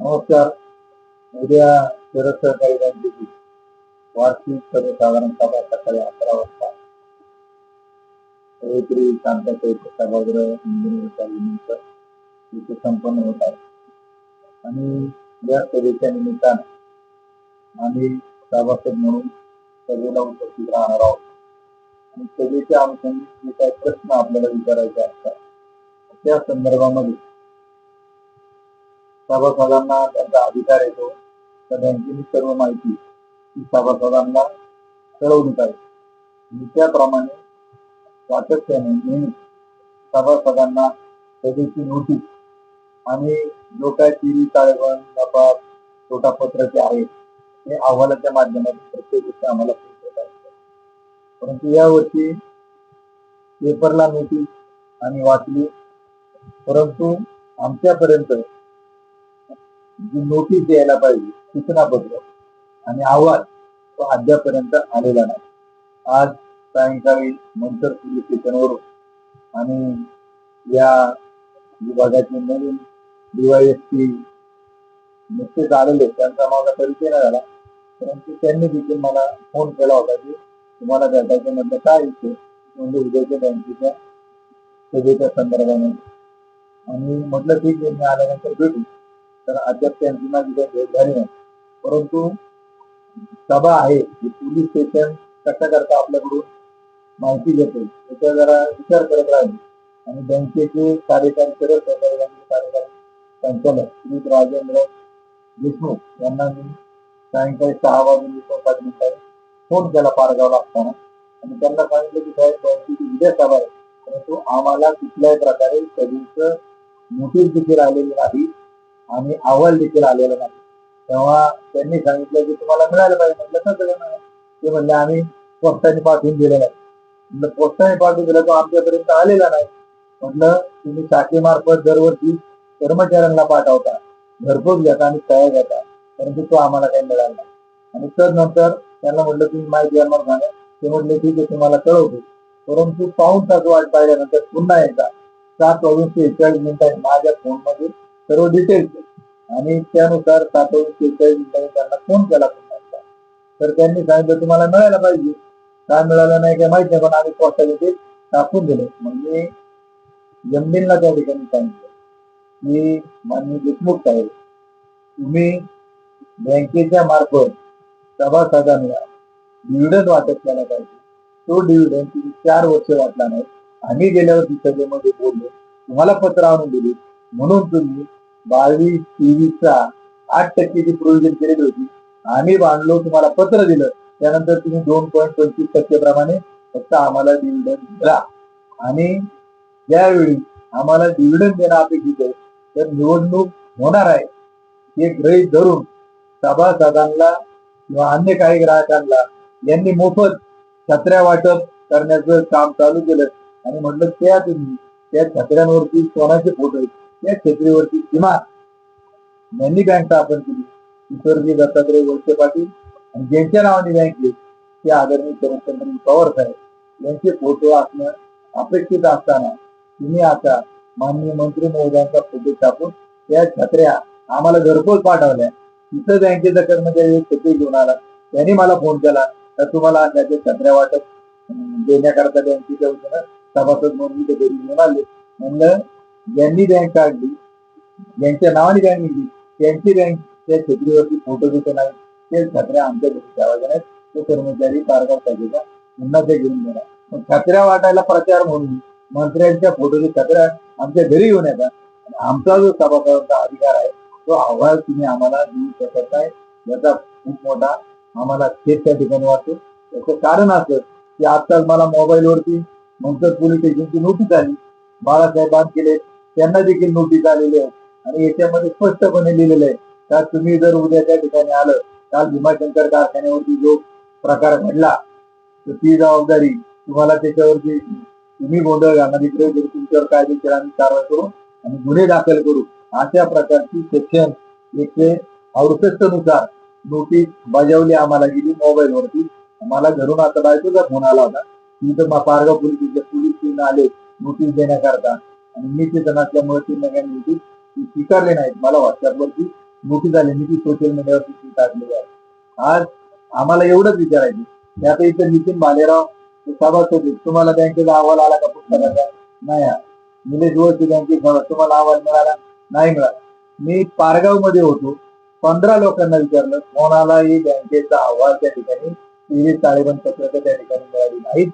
नमस्कार. उद्या शरद सहकारी बँकेची वार्षिक सर्वसाधारण सभा सकाळी अकरा वाजता. रविवारी शांततेत सभागृह इंजिनिअर निमित्त इथे संपन्न होत आहे आणि या सभेच्या निमित्तानं आम्ही सभासद म्हणून सभेला उपस्थित राहणार आहोत. आणि सभेच्या अनुषंगाने जे काही प्रश्न आपल्याला विचारायचे असतात. त्या संदर्भामध्ये सभासदांना त्यांचा अधिकार येतो. तर बँकेची सर्व माहिती ही सभासदांना कळवली पाहिजे आणि त्याप्रमाणे सातत्याने नेहमी सभासदांना सभेची नोटीस आणि जो काय टीव्ही ताळेबंद नफा छोटा पत्राचे आहेत हे अहवालाच्या माध्यमातून प्रत्येक गोष्टी आम्हाला परंतु यावर्षी पेपरला नोटीस आम्ही वाचली. परंतु आमच्यापर्यंत जी नोटीस द्यायला पाहिजे सूचनापत्र आणि अहवाल तो अद्यापर्यंत आलेला नाही. आज सायंकाळी मंतर पोलीस स्टेशनवरून आणि या विभागाचे नवीन डीवायएसपी नुकतेच आलेले त्यांचा माझा परिचय नाही झाला परंतु त्यांनी देखील मला फोन केला होता की तुम्हाला भेटायचं म्हटलं काय विषय म्हणजे उद्याच्या बँकेच्या सभेच्या संदर्भामध्ये. आणि म्हटलं ठीक आहे मी आल्यानंतर भेटू. तर अद्याप त्यांची माझी काही भेट झाली नाही. परंतु सभा आहे. ही पोलीस स्टेशन कशा आपल्याकडून माहिती घेते त्याचा जरा विचार करत राहील. आणि बँकेचे कार्यकारी शरद सहकारी बँकेचे कार्यकारी संचालक श्री राजेंद्र देशमुख यांना मी सायंकाळी सहा वाजून एकोणसाठ मिनिटांनी फ़ोन केला पारगावला असताना आणि त्यांना सांगितलं की साहेब, बँकेची उद्या सभा आहे. परंतु आम्हाला कुठल्याही प्रकारे सभेचं नोटीस देखील आलेली नाही. आणि अहवाल देखील आलेला नाही. तेव्हा त्यांनी सांगितलं की तुम्हाला मिळालं पाहिजे. म्हटलं कसं नाही ते म्हणले आम्ही पोस्टाने पाठवून दिलेलं आहे. म्हटलं पोस्टाने पाठवून दिलं तो आमच्यापर्यंत आलेला नाही. म्हटलं तुम्ही शाखेमार्फत दरवर्षी कर्मचाऱ्यांना पाठवता. घरपोच घेता आणि तयार घेता परंतु तो आम्हाला काही मिळाला नाही. आणि तदनंतर त्यांना म्हटलं तुम्ही माहिती आम्हाला सांगा. ते म्हटले ठीक आहे तुम्हाला कळवतो. परंतु पाऊन तास वाट पाहिल्यानंतर पुन्हा एकदा सात वाजून शेहेचाळीस मिनिटांनी माझ्या फोनमध्ये सर्व डिटेल्स आणि त्यानुसार सात वाजून त्यांना फोन केला तर त्यांनी सांगितलं तुम्हाला मिळायला पाहिजे. काय मिळालं नाही काय माहीत नाही पण आम्ही पोस्टाने ते टाकून दिले. म्हणजे जमीनला त्या ठिकाणी सांगितलं की माननीय देशमुख साहेब तुम्ही बँकेच्या मार्फत सभासदांना डिव्हिडंड वाटप केला पाहिजे. तो डिव्हिडंड तुम्ही चार वर्ष वाटला नाही. आम्ही गेल्या वर्षी सभेमध्ये बोललो. तुम्हाला पत्र आणून दिली. म्हणून तुम्ही बावीस तेवीसचा आठ टक्केची प्रोव्हिजन केलेली होती आम्ही बांधलो तुम्हाला पत्र दिलं. त्यानंतर तुम्ही दोन पॉईंट पंचवीस टक्के प्रमाणे फक्त आम्हाला डिव्हिडंड दिला. आणि ज्यावेळी आम्हाला डिव्हिडंड देणं अपेक्षित आहे तर निवडणूक होणार आहे. हे गृहीत धरून सभासदांना किंवा अन्य काही ग्राहकांना यांनी मोफत छत्र्या वाटप करण्याचं काम चालू केलं. आणि म्हटलं त्या तुम्ही त्या छत्र्यांवरती सोनाचे फोटो या छत्रीवरती किमान यांनी बँक स्थापन केली ईश्वरजी दत्तात्रय वळसे पाटील आणि ज्यांच्या नावाने बँक आहे ते आदरणीय शरदचंद्र पवार साहेब यांचे फोटो असणं अपेक्षित असताना तुम्ही आता माननीय मंत्री महोदयांचा फोटो टाकून त्या छत्र्या आम्हाला घरपोच पाठवल्या. तिथं बँकेचा कर्मचारी छत्री घेऊन आला. त्यांनी मला फोन केला तर तुम्हाला त्याचे छत्र्या वाटप देण्याकरता बँकेच्या वतीनं सभासद म्हणून ते घरी घेऊन आले. म्हणलं ज्यांनी बँक काढली. ज्यांच्या नावाने बँक निघली. त्यांची बँक त्या छत्रीवरती फोटो दिसत नाही. ते छत्र्या आमच्या घरी ठेवायच्या नाहीत कर्मचारी पारगाव पाहिजे पुन्हा ते घेऊन देणार मग छत्र्या वाटायला प्रचार म्हणून मंत्र्यांच्या फोटोची छत्र्या आमच्या घरी घेऊन येतात. आणि आमचा जो सभासदांचा अधिकार आहे तो अहवाल तुम्ही आम्हाला देऊ शकत नाही. याचा खूप मोठा आम्हाला खेद त्या ठिकाणी वाटतो. याचं कारण असं की आजकाल मला मोबाईलवरती मंचर पोलीस स्टेशनची नोटीस आली. बाळासाहेब केले त्यांना देखील नोटीस आलेली आहे. आणि याच्यामध्ये स्पष्टपणे लिहिलेलं आहे. का तुम्ही जर उद्या त्या ठिकाणी आलं काल भीमाशंकर कारखान्यावरती जो प्रकार घडला तर ती जबाबदारी तुम्हाला त्याच्यावरती तुम्ही गोंधळ घालणारी. प्रयोग करू तुमच्यावर कायदेशीर आम्ही कारवाई करू आणि गुन्हे दाखल करू. अशा प्रकारची सेक्शन एकशे अडुसष्टनुसार नोटीस बजावली आम्हाला गेली मोबाईल वरती मला घरून आता बायकोचा फोन आला होता. तिथं मा- पारगाव पोलीस पोलीस आले नोटीस देण्याकरता. आणि मी चेतन असल्यामुळे ती नव्या नोटीस ती स्वीकारले नाहीत मला व्हॉट्सअपवरती मोठी झाली मी ती सोशल मीडियावरती स्वीकारलेली आहे. आज आम्हाला एवढंच विचारायचं की आता इथं नितीन भालेराव ते सभासद तुम्हाला बँकेचा अहवाल आला का पुस्तकाचा नाही निलेश जोशी बँकेत तुम्हाला अहवाल मिळाला? नाही मिळाला. मी पारगावमध्ये होतो. पंधरा लोकांना विचारलं कोणालाही बँकेचा अहवाल त्या ठिकाणी सिरीज ताळेबंद पत्रकं त्या ठिकाणी मिळाली नाहीत.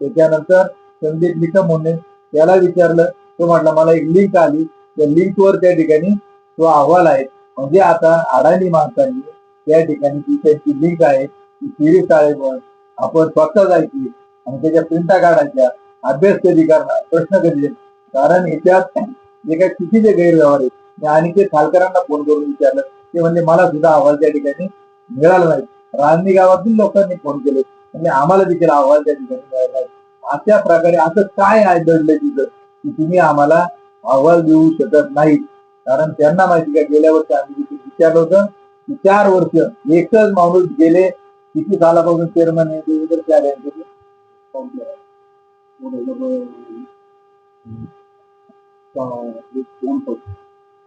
त्याच्यानंतर संदीप निकम म्हणून त्याला विचारलं तो म्हटला मला एक लिंक आली. त्या लिंक वर त्या ठिकाणी तो अहवाल आहे. म्हणजे आता अडाणी माणसांनी त्या ठिकाणी ती त्यांची लिंक आहे ती सिरीज शाळेवर आपण स्वतः जायची आणि त्याच्या प्रिंटा काढायच्या अभ्यास कधी करणार प्रश्न कधी कारण याच्यात जे काही चुकीचे गैरव्यवहार आहेत आणि ते खालकरांना फोन करून विचारलं. ते म्हणजे मला सुद्धा अहवाल त्या ठिकाणी मिळाला नाही. रांजणी गावातील लोकांनी फोन केले. म्हणजे आम्हाला देखील अहवाल त्या ठिकाणी मिळाला नाही. अशा प्रकारे असं काय आहे दडलं तिथं की तुम्ही आम्हाला अहवाल देऊ शकत नाही कारण त्यांना माहिती का गेल्या वर्षी आम्ही विचारलं होतं की चार वर्ष एकच माणूस गेले किती सालापासून चेअरमन आहे देवेंद्र चार यांचे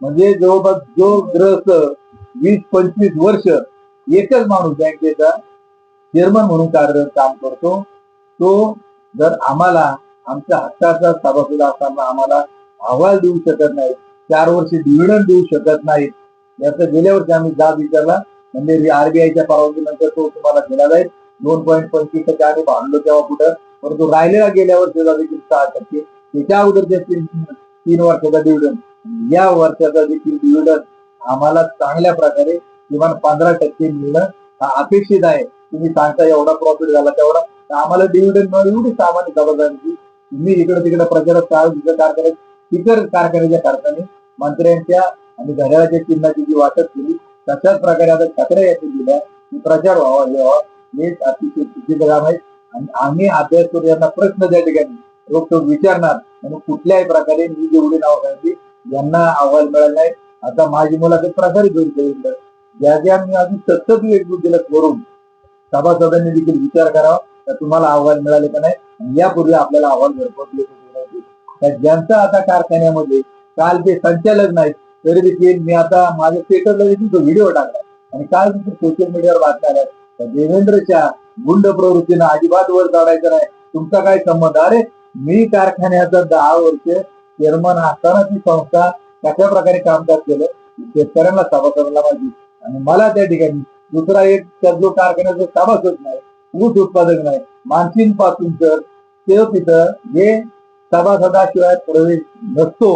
म्हणजे जवळपास जो ग्रस्त वीस पंचवीस वर्ष एकच माणूस बँकेचा चेअरमन म्हणून कार्यरत काम करतो तो जर आम्हाला आमच्या हक्काचा सभासद असताना आम्हाला अहवाल देऊ शकत नाही चार वर्ष डिव्हिडंड देऊ शकत नाहीत. याचं गेल्या वर्षी आम्ही जाब विचारला म्हणजे आरबीआयच्या परवानगीनंतर तो तुम्हाला दिला जाईल. दोन पॉईंट पंचवीस टक्के आम्ही भांडलो तेव्हा कुठं? परंतु राहिलेला गेल्या वर्षाचा देखील सहा टक्के. त्याच्या अगोदरच्या तीन तीन वर्षाचा डिव्हिडंड या वर्षाचा देखील डिव्हिडंड आम्हाला चांगल्या प्रकारे किमान पंधरा टक्के मिळणं हा अपेक्षित आहे. तुम्ही सांगता एवढा प्रॉफिट झाला तेवढा. आम्हाला डिव्हिडंड मिळून एवढी सामान्य जबाबदारीची तुम्ही इकडे तिकडे प्रचारात चाल कारखान्यात इतर कारखान्याच्या कारखाने मंत्र्यांच्या आणि घड्याळाच्या चिन्हाची जी वाटप केली तशाच प्रकारे आता छत्र्या यांनी दिल्या. की प्रचार व्हावा हे व्हावा. हे अतिशय चुकीचं काम आहे. आणि आम्ही अभ्यास करू यांना प्रश्न त्या ठिकाणी. रोखोक विचारणार. म्हणून कुठल्याही प्रकारे मी जेवढी नाव सांगितली यांना अहवाल मिळाला नाही. आता माझी मुलाखत प्रसारित होईल ज्या ज्या मी आधी सतत वेगवेगळ्या करून सभासदांनी देखील विचार करावा. तर तुम्हाला अहवाल मिळाले का नाही? आणि यापूर्वी आपल्याला अहवाल घरपोच तर ज्यांचा आता कारखान्यामध्ये काल ते संचालक नाहीत तरी देखील मी आता माझ्या स्टेटसला देखील तो व्हिडिओ टाकला आणि काल सोशल मीडियावर बातम्या आल्या तर देवेंद्रच्या गुंड प्रवृत्तीनं अजिबात वर चढायचं नाही. तुमचा काय संबंध? अरे मी कारखान्याचा दहा वर्ष चेअरमन असताना ती संस्था कशा प्रकारे कामकाज केलं? शेतकऱ्यांना सभा करायला पाहिजे आणि मला त्या ठिकाणी दुसरा एक जो कारखान्याचा सभासद नाही ऊस उत्पादक नाही. मानसिनपासून तर ते तिथं जे सभासदाशिवाय प्रवेश नसतो.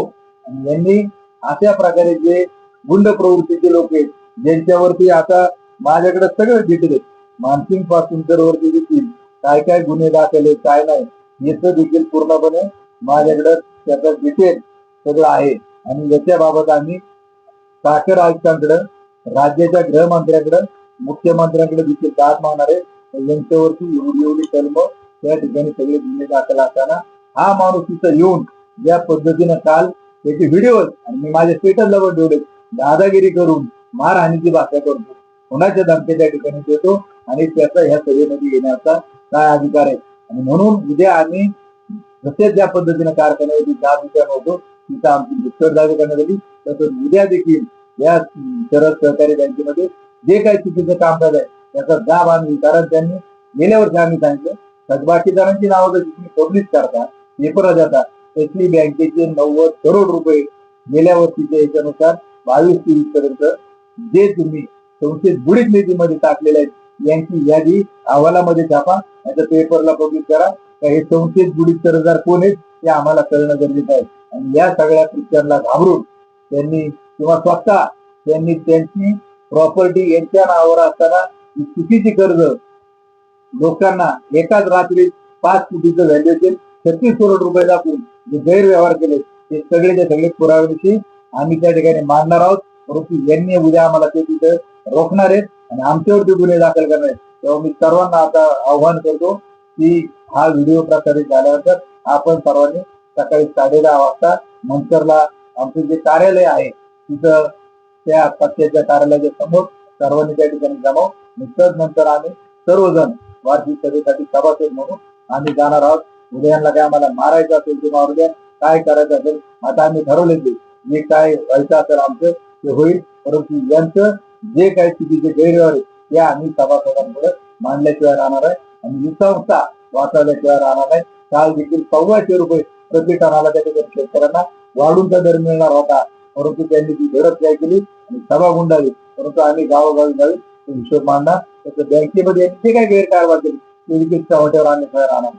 आणि यांनी अशा प्रकारे जे गुंड प्रवृत्तीचे लोक आहेत ज्यांच्यावरती आता माझ्याकडे सगळं डिटेल आहे मानसिंगपासून तर वरती देखील काय काय गुन्हे दाखल आहेत काय नाही याचं देखील पूर्णपणे माझ्याकडे त्याचं डिटेल सगळं आहे. आणि याच्या बाबत आम्ही साखर आयुक्तांकडे राज्याच्या गृहमंत्र्यांकडे मुख्यमंत्र्यांकडे देखील दाद मागणार आहे. यांच्यावरती एवढी एवढी कलम त्या ठिकाणी सगळे गुन्हे दाखल असताना हा माणूस तिथं येऊन या पद्धतीनं काल त्याचे व्हिडिओ आणि मी माझ्या स्टेटसला पण ठेवले दादागिरी करून मारहाणीची भाषा करतो कोणाच्या धमक्या त्या ठिकाणी देतो आणि त्याचा ह्या सभेमध्ये येण्याचा काय अधिकार आहे? आणि म्हणून उद्या आम्ही जसे ज्या पद्धतीने कारखान्यावरती जाब विचार होतो तिथं आमची उत्तरदावी करण्यात आली. तसंच उद्या देखील या शरद सहकारी बँकेमध्ये जे काही चुकीचं कामकाज आहे त्याचा जाब आम्ही कारण त्यांनी गेल्या वर्षी आम्ही सांगितलं थकबाकीदारांची नावं जर तुम्ही पब्लिश करता पेपर जाता त्यातली बँकेचे नव्वद करोड रुपये गेल्या वर्षीच्या याच्यानुसार बावीस तेवीस पर्यंत जे तुम्ही संस्थेत बुडीत निधीमध्ये टाकलेले आहेत यांची यादी अहवालामध्ये छापा याचा पेपरला पब्लिश करा. का हे संस्थेत बुडीत कर्जदार कोण आहेत ते आम्हाला कळणं गरजेचं आहे. आणि या सगळ्या कृत्यांना घाबरून त्यांनी किंवा स्वतः त्यांनी त्यांची प्रॉपर्टी यांच्या नावावर असताना चुकीची कर्ज लोकांना एकाच रात्री पाच कोटीचं व्हॅल्युएशन छत्तीस करोड रुपये दाखवून जे गैरव्यवहार केले ते सगळेच्या सगळे पुराव्याविषयी आम्ही त्या ठिकाणी मांडणार आहोत. परंतु यांनी उद्या आम्हाला ते तिथे रोखणार आहेत आणि आमच्यावरती गुन्हे दाखल करणार आहेत. तेव्हा मी सर्वांना आता आव्हान करतो की हा व्हिडिओ प्रसारित झाल्यानंतर आपण सर्वांनी सकाळी साडे दहा वाजता मंचरला आमचं जे कार्यालय आहे तिथं त्या पक्षाच्या कार्यालयाच्या समोर सर्वांनी त्या ठिकाणी जमाव. आणि नंतर आम्ही सर्वजण वार्षिक सभेसाठी सभासद म्हणून आम्ही जाणार आहोत. उद्याला काय आम्हाला मारायचं असेल किंवा उद्या द्या काय करायचं असेल आता आम्ही ठरवले ते जे काय व्हायचं असेल आमचं ते होईल. परंतु यांचं जे काही चुकीचे गैरव्यवहार आहे ते आम्ही सभासदांकडे मांडल्याशिवाय राहणार आहे. आणि ही संस्था वाचवल्याशिवाय राहणार नाही. काल देखील सव्वाशे रुपये प्रति टनाला त्याच्याकडे शेतकऱ्यांना वाढूनचा दर मिळणार होता. परंतु त्यांनी ती धडक काय केली आणि सभा गुंडाळली परंतु आम्ही गावोगावी जावी हिशोब मांडा. त्याचं बँकेमध्ये जे काही गैरकारभार केली? ते देखील चव्हाट्यावर राहणार